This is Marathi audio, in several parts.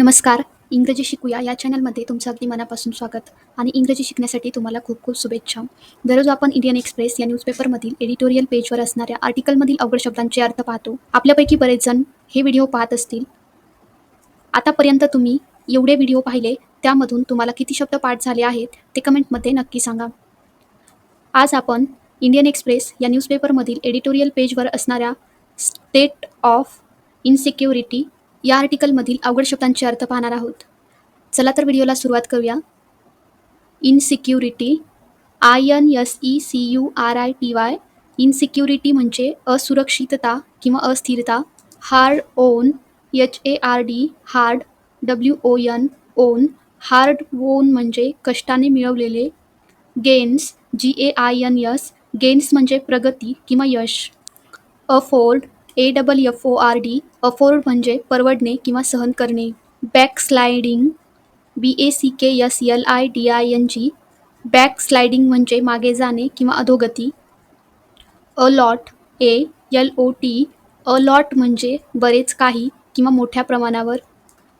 नमस्कार इंग्रजी शिकूया या चॅनलमध्ये तुमचं अगदी मनापासून स्वागत आणि इंग्रजी शिकण्यासाठी तुम्हाला खूप खूप शुभेच्छा. दररोज आपण इंडियन एक्सप्रेस या न्यूजपेपरमधील एडिटोरियल पेजवर असणाऱ्या आर्टिकलमधील अवघड शब्दांचे अर्थ पाहतो. आपल्यापैकी बरेच जण हे व्हिडिओ पाहत असतील. आतापर्यंत तुम्ही एवढे व्हिडिओ पाहिले त्यामधून तुम्हाला किती शब्द पाठ झाले आहेत ते कमेंटमध्ये नक्की सांगा. आज आपण इंडियन एक्सप्रेस या न्यूजपेपरमधील एडिटोरियल पेजवर असणाऱ्या स्टेट ऑफ इनसिक्युरिटी या आर्टिकलमधील अवघड शब्दांचे अर्थ पाहणार आहोत. चला तर व्हिडिओला सुरुवात करूया. Insecurity I N S E C U R I T Y insecurity म्हणजे असुरक्षितता किंवा अस्थिरता hard won H A R D hard W O N won hard won म्हणजे कष्टाने मिळवलेले gains G A I N S gains म्हणजे प्रगती किंवा यश afford A double F O R D afford म्हणजे परवडणे किंवा सहन करणे. Back sliding B A C K S L I D I N G back sliding म्हणजे मागे जाणे किंवा अधोगती. A lot A L O T a lot म्हणजे बरेच काही किंवा मोठ्या प्रमाणावर.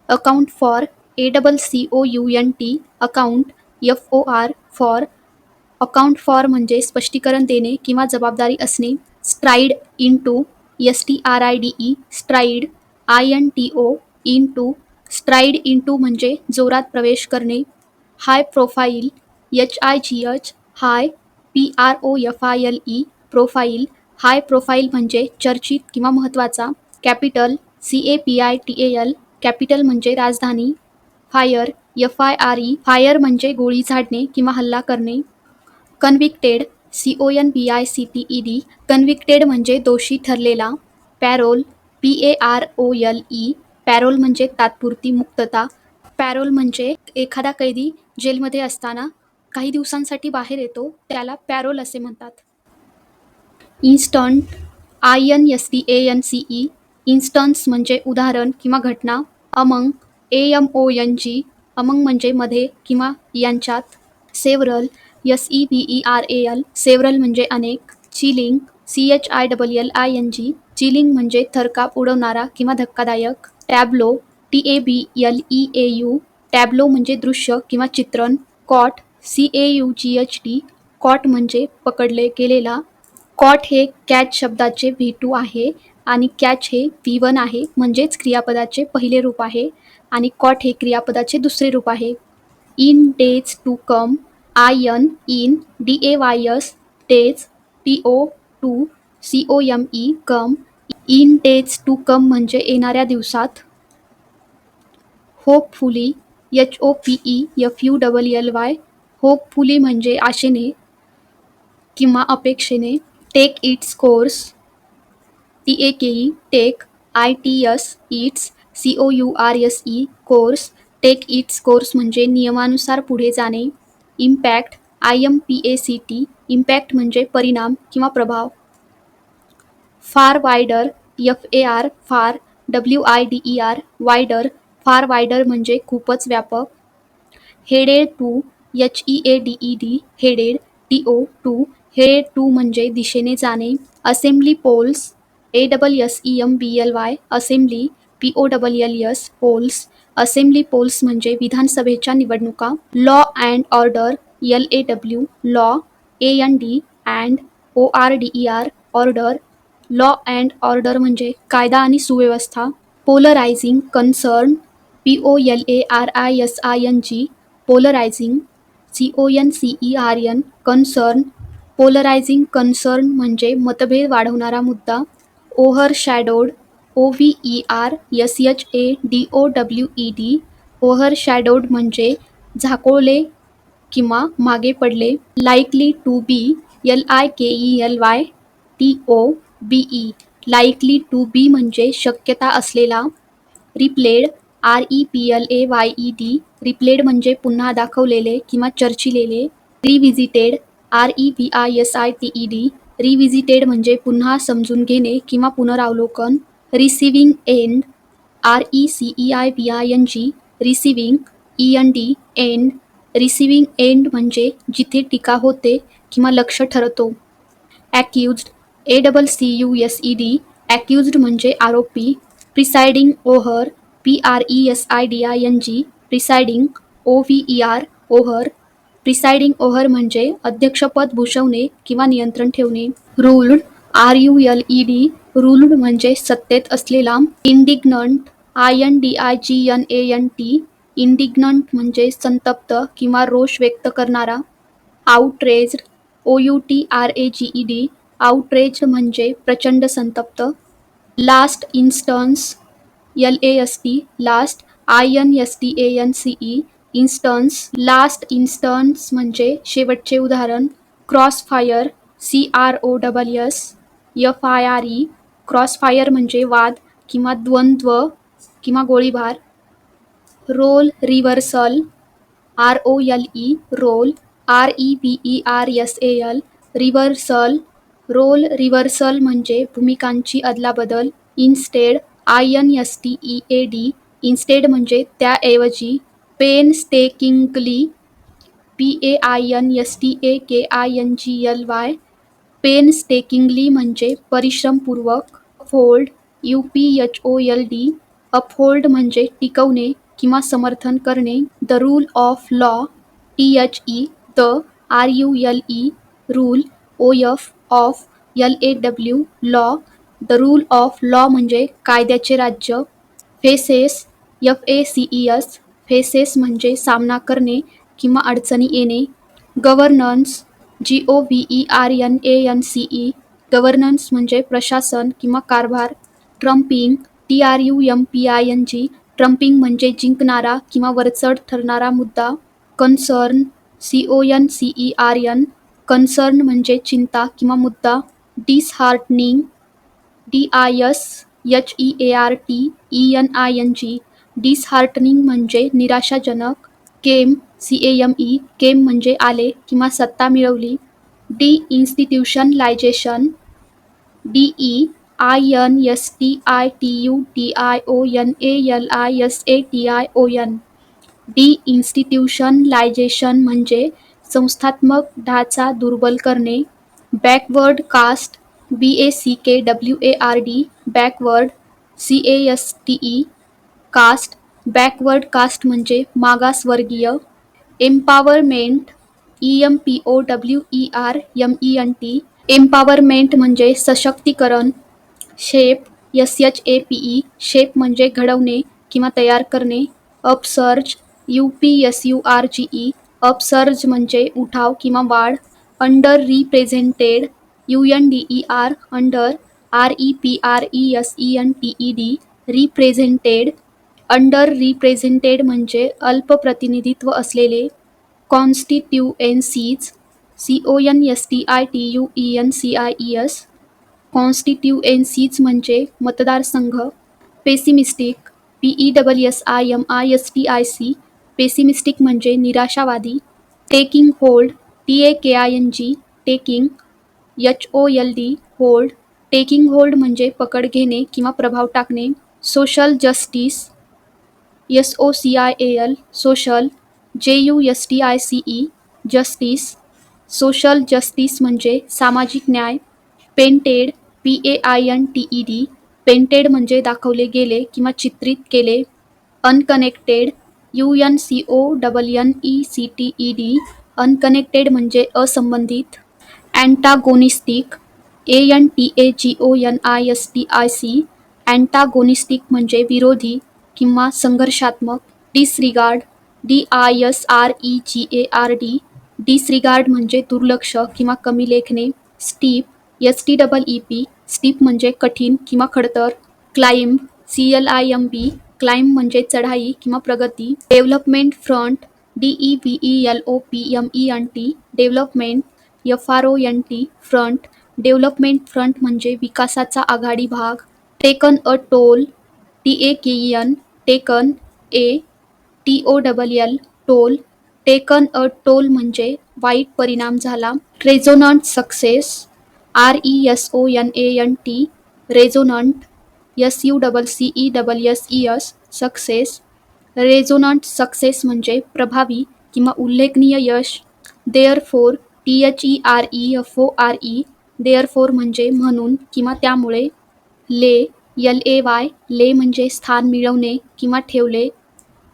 Account for A double C O U N T account F O R for account for म्हणजे स्पष्टीकरण देणे किंवा जबाबदारी असणे. Stride into S T R I D E stride I N T O into stride into म्हणजे जोरात प्रवेश करणे high profile H I G H high P R O F I L E profile high profile म्हणजे चर्चित किंवा महत्त्वाचा capital C A P I T A L capital म्हणजे राजधानी fire F I R E fire म्हणजे गोळी झाडणे किंवा हल्ला करणे convicted C O N B I C T E D convicted म्हणजे दोषी ठरलेला. Parole P A R O L E parole म्हणजे तात्पुरती मुक्तता. पॅरोल म्हणजे एखादा कैदी जेलमध्ये असताना काही दिवसांसाठी बाहेर येतो त्याला पॅरोल असे म्हणतात. Instant I N S T A N C E instance म्हणजे उदाहरण किंवा घटना among A M O N G among म्हणजे मध्ये किंवा यांच्यात. Several S E B E R A L several म्हणजे अनेक. Chilling C H I double L I N G chilling म्हणजे थरकाप उडवणारा किंवा धक्कादायक. Tableau T A B L E A U tableau म्हणजे दृश्य किंवा चित्रण. Caught C A U G H T caught म्हणजे पकडले गेलेला. कॉट हे कॅच शब्दाचे व्ही टू आहे आणि कॅच हे व्ही वन आहे म्हणजेच क्रियापदाचे पहिले रूप आहे. आणि कॉट हे क्रियापदाचे दुसरे रूप आहे. In days to come I N D A Y S yes टेच T O to C O M E come in टेच to come म्हणजे येणाऱ्या दिवसात. Hopefully H O P E F U double L Y hopefully म्हणजे आशेने किंवा अपेक्षेने take its course T A K E take I T S its C O U R S E course take its course म्हणजे नियमानुसार पुढे जाणे. Impact I M P A C T impact म्हणजे परिणाम किंवा प्रभाव. Far wider F A R far W I D E R wider far wider म्हणजे खूपच व्यापक. Headed to H E A D E D headed T O to headed to म्हणजे दिशेने जाणे. Assembly polls A double S E M B L Y assembly P O double L S polls assembly polls म्हणजे विधानसभेच्या निवडणुका law and order L A W law A N D and O R D E R order law and order म्हणजे कायदा आणि सुव्यवस्था polarising concern P O L A R I S I N G polarising C O N C E R N concern polarising concern म्हणजे मतभेद वाढवणारा मुद्दा overshadowed O V E R S H A D O W E D overshadowed म्हणजे झाकोळले किंवा मागे पडले. Likely to be L I K E L Y T O B E likely to be म्हणजे शक्यता असलेला. Replayed R E P L A Y E D replayed म्हणजे पुन्हा दाखवलेले किंवा चर्चिलेले. Revisited R E P I S I T E D revisited म्हणजे पुन्हा समजून घेणे किंवा पुनरावलोकन. Receiving end R E C E I B I N G receiving E N D end receiving end म्हणजे जिथे टीका होते किंवा लक्ष ठरतो. Accused A double C U S E D accused म्हणजे आरोपी presiding over P R E S I D I N G presiding O V E R over presiding over म्हणजे अध्यक्षपद भूषवणे किंवा नियंत्रण ठेवणे. Ruled R U L E D ruled म्हणजे सत्तेत असलेला indignant I N D I G N A N T indignant म्हणजे संतप्त किंवा रोष व्यक्त करणारा outrage O U T R A G E D outrage म्हणजे प्रचंड संतप्त last instance L A S T last I N S T A N C E instance last instance म्हणजे शेवटचे उदाहरण cross fire C R O double S F I R E cross fire म्हणजे वाद किंवा द्वंद्व किंवा गोळीबार. Role reversal R O L E role R E B E R S A L reversal. Role reversal म्हणजे भूमिकांची अदलाबदल instead I N S T E A D instead म्हणजे त्याऐवजी painstakingly P A I N S T A K I N G L Y painstakingly म्हणजे परिश्रमपूर्वक. Fold U P H O L D uphold म्हणजे टिकवणे किंवा समर्थन करणे the rule of law T H E the R U L E rule O F of L A W law the rule of law म्हणजे कायद्याचे राज्य faces F A C E S faces म्हणजे सामना करणे किंवा अडचणी येणे governance G O V E R N A N C E governance म्हणजे प्रशासन किंवा कारभार trumping T R U M P I N G trumping म्हणजे जिंकणारा किंवा वरचढ ठरणारा मुद्दा concern C O N C E R N concern म्हणजे चिंता किंवा मुद्दा disheartening D I S H E A R T E N I N G disheartening म्हणजे निराशाजनक came C A M E came म्हणजे आले किंवा सत्ता मिळवली deinstitutionalisation D E I N S T I T U T I O N A L I S A T I O N deinstitutionalisation म्हणजे संस्थात्मक ढाचा दुर्बल करणे. Backward caste B A C K W A R D backward C A S T E caste backward caste म्हणजे मागासवर्गीय. Empowerment E M P O W E R M E N T empowerment म्हणजे सशक्तीकरण. Shape S H A P E shape म्हणजे घडवणे किंवा तयार करणे. Upsurge U P S U R G E upsurge म्हणजे उठाव किंवा वाढ. Under represented U N D E R under R E P R E S E N T E D represented under represented म्हणजे अल्प प्रतिनिधित्व असलेले. Constituencies C O N S T I T U E N C I E S constituencies म्हणजे मतदारसंघ pessimistic P E double S I M I S T I C pessimistic म्हणजे निराशावादी taking hold T A K I N G taking H O L D hold taking hold म्हणजे पकड घेणे किंवा प्रभाव टाकणे social justice S O C I A L social J U S T I C E justice social justice म्हणजे सामाजिक न्याय painted P A I N T E D painted म्हणजे दाखवले गेले किंवा चित्रित केले unconnected U N C O double N E C T E D unconnected म्हणजे असंबंधित antagonistic A N T A G O N I S T I C antagonistic म्हणजे विरोधी किंवा संघर्षात्मक disregard D I S R E G A R D disregard म्हणजे दुर्लक्ष किंवा कमी लेखणे steep S T double E P steep म्हणजे कठीण किंवा खडतर. Climb C L I M B climb म्हणजे चढाई किंवा प्रगती. Development front D E B E L O P M E N T development F R O N T front development front म्हणजे विकासाचा आघाडी भाग. Taken a toll T A K N taken A T O double L toll taken a toll म्हणजे वाईट परिणाम झाला. Resonant success R E S O N A N T resonant S U double C E double S E S success. Resonant success म्हणजे प्रभावी किंवा उल्लेखनीय यश. Therefore T H E R E F O R E therefore म्हणजे म्हणून किंवा त्यामुळे. ले यल ए वाय ले म्हणजे स्थान मिळवणे किंवा ठेवले.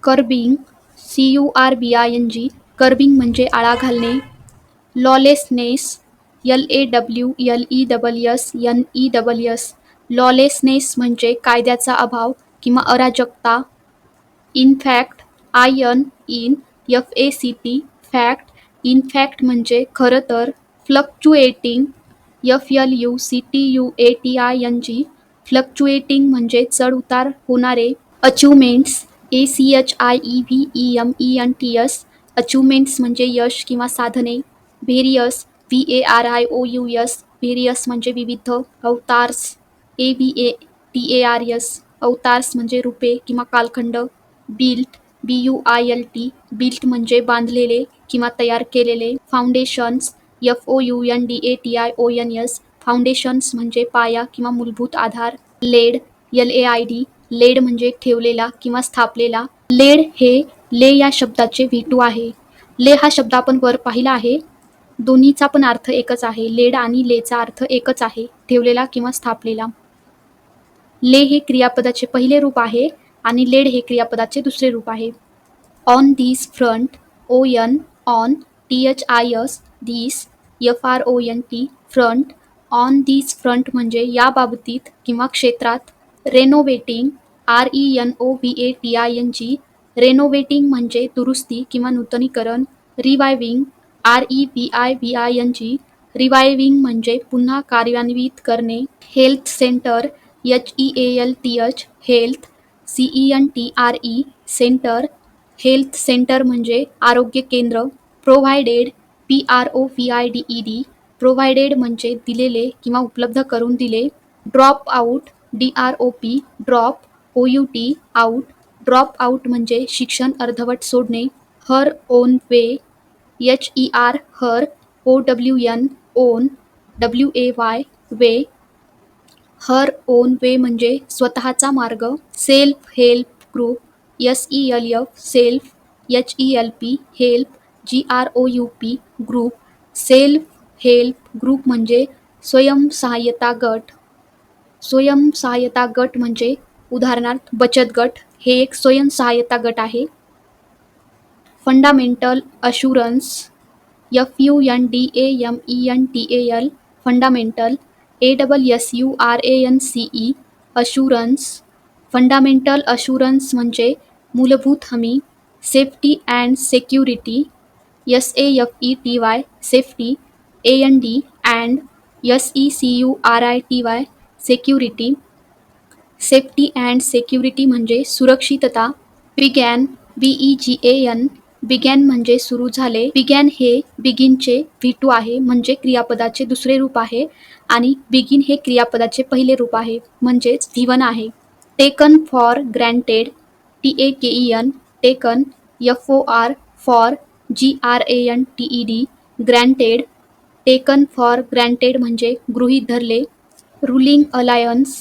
Curbing C U R B I N G curbing म्हणजे आळा घालणे lawlessness L A W L E double S N E double S lawlessness म्हणजे कायद्याचा अभाव किंवा अराजकता in fact I N in F A C T fact in fact म्हणजे खरं तर fluctuating F L U C T U A T I N G fluctuating म्हणजे चढ उतार होणारे achievements A C H I E V E M E N T S achievements म्हणजे यश किंवा साधने various V A R I O U S various म्हणजे विविध avatars A V A T A R S avatars म्हणजे रूपे किंवा कालखंड built B U I L T built म्हणजे बांधलेले किंवा तयार केलेले foundations F O U N D A T I O N S foundations म्हणजे पाया किंवा मूलभूत आधार laid L A I D laid म्हणजे ठेवलेला किंवा स्थापलेला. लेड हे ले या शब्दाचे व्ही आहे. ले हा शब्द आपण वर पाहिला आहे. दोन्हीचा पण अर्थ एकच आहे. लेड आणि लेचा अर्थ एकच आहे. ठेवलेला किंवा स्थापलेला. ले हे क्रियापदाचे पहिले रूप आहे आणि लेड हे क्रियापदाचे दुसरे रूप आहे. On this front O N on T H I S this F R O N T front on this front म्हणजे या बाबतीत किंवा क्षेत्रात renovating R E N O V A T I N G renovating म्हणजे दुरुस्ती किंवा नूतनीकरण reviving R E V I V I N G reviving म्हणजे पुन्हा कार्यान्वित करणे health centre H E A L T H health C E N T R E centre health centre म्हणजे आरोग्य केंद्र provided P R O V I D E D provided म्हणजे दिलेले किंवा उपलब्ध करून दिले drop out D R O P drop O U T out drop out म्हणजे शिक्षण अर्धवट सोडणे her own way H E R her O W N own W A Y way her own way म्हणजे स्वतःचा मार्ग self help group S E L F self H E L P help G R O U P group self help group म्हणजे स्वयंसहाय्यता गट स्वयंसहाय्यता गट म्हणजे उदाहरणार्थ बचत गट हे एक स्वयंसहाय्यता गट आहे. Fundamental assurance F U N D A M E N T A L fundamental A double S U R A N C E assurance fundamental assurance म्हणजे मूलभूत हमी safety and security S A F E T Y safety A N D and S E C U R I T Y security safety and security म्हणजे सुरक्षितता. Begin B E G A N begin म्हणजे सुरू झाले. बिगॅन हे बिगिनचे व्ही टू आहे म्हणजे क्रियापदाचे दुसरे रूप आहे आणि बिगिन हे क्रियापदाचे पहिले रूप आहे म्हणजेच धीवन आहे. Taken for granted T A K E N taken F O R for G R A N T E D granted taken for granted म्हणजे गृहीत धरले. Ruling alliance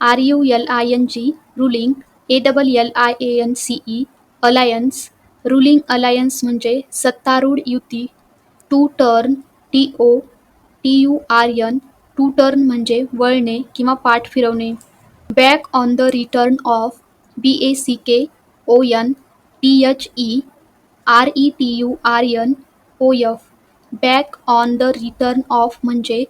R U L I N G ruling A double L I A N C E alliance ruling alliance म्हणजे सत्तारूढ युती to turn T O T U R N to turn म्हणजे वळणे किंवा पाठ फिरवणे. Back on the return of B A C K O N T H E R E T U R N O F back on the return of म्हणजे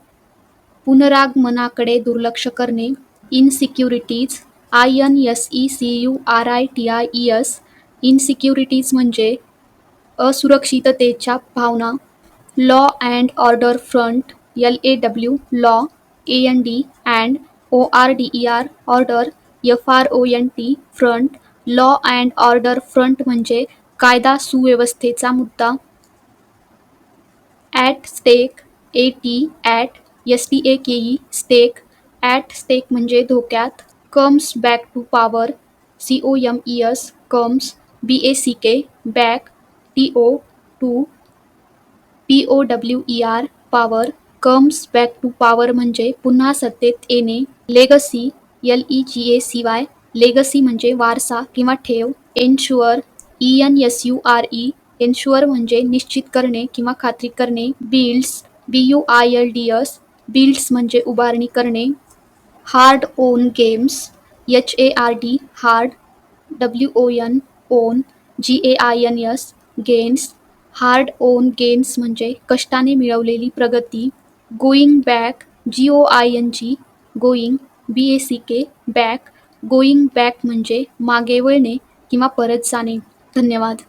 पुनरागमनाकडे दुर्लक्ष करणे insecurities I N S E C U R I T I E S insecurities म्हणजे असुरक्षिततेच्या भावना. Law and order front L A W law A N D and O R D E R order F R O N T front law and order front म्हणजे कायदा सुव्यवस्थेचा मुद्दा. At stake A T at S T A K E stake at stake म्हणजे धोक्यात comes back to power C O M E S comes B A C K back T O to P O W E R power comes back to power म्हणजे पुन्हा सत्तेत येणे legacy L E G A C Y legacy म्हणजे वारसा किंवा ठेव ensure E N S U R E ensure म्हणजे निश्चित करणे किंवा खात्री करणे builds B U I L D S builds म्हणजे उभारणी करणे hard won games H A R D hard W O N won G A I N S gains hard won gains म्हणजे कष्टाने मिळवलेली प्रगती going back G O I N G going B A C K back going back म्हणजे मागे वळणे किंवा परत जाणे. धन्यवाद.